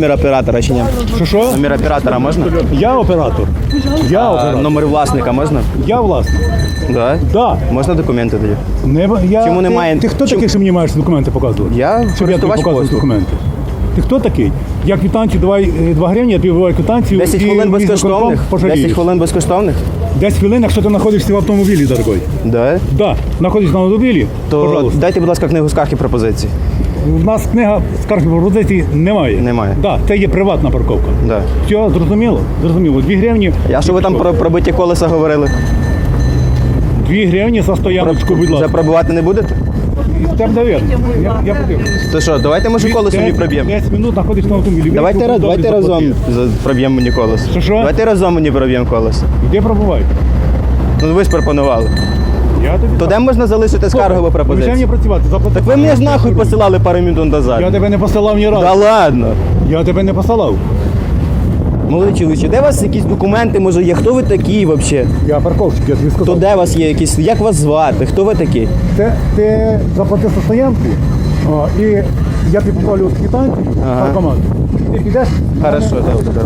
Номер оператора чи ні? Що що? Номер оператора можна? Я оператор. Я А, оператор. номер власника можна? Я власник. Да. Да. Можна документи тоді? Не, я, Чому ти, немає- Ти хто чому- такий, що мені маєш документи показувати? Я Щоб я тобі користувач показував послуг. документи. Ти хто такий? Я квитанцію давай е, 2 гривні, я тобі виваю квитанцію. 10 і хвилин мій безкоштовних? пожалієш. 10 хвилин безкоштовних? 10 хвилин, якщо ти знаходишся в автомобілі, дорогой. Да. Да, знаходишся на автомобілі, То пожалуйста. дайте, будь ласка, книгу скарг і пропозицій. У нас книга скарги пропозицій немає. Немає. Да, це є приватна парковка. Да. Все, зрозуміло? Зрозуміло. 2 гривні. А що ви там про пробиті колеса говорили? 2 гривні за стояночку, будь Вже ласка. пробивати не будете? Це довірно. Я, я подивлюсь. То що, давайте може колесо мені проб'ємо. 10 минут знаходишся на автомобілі. Давайте, раз- давайте разом за- проб'ємо мені колесо. Що, що? Давайте разом мені проб'ємо колесо. Де пробуваєте? Ну ви ж пропонували. Я тобі То де можна залишити скаргову Ви мені працювати, заплати. Так ви мене ж нахуй посилали пару минут Я тебе не посилав ні разу. Да ладно. Я тебе не посилав. Молодий чоловіче, де у вас якісь документи, може є? Хто ви такі взагалі? Я парковщик, я тобі То сказав. де у вас є якісь? Як вас звати? Хто ви такі? Ти, ти заплатив за стоянку, о, і я тобі поставлю квитанцію, Ага. паркомат. Ти підеш? Хорошо, добре.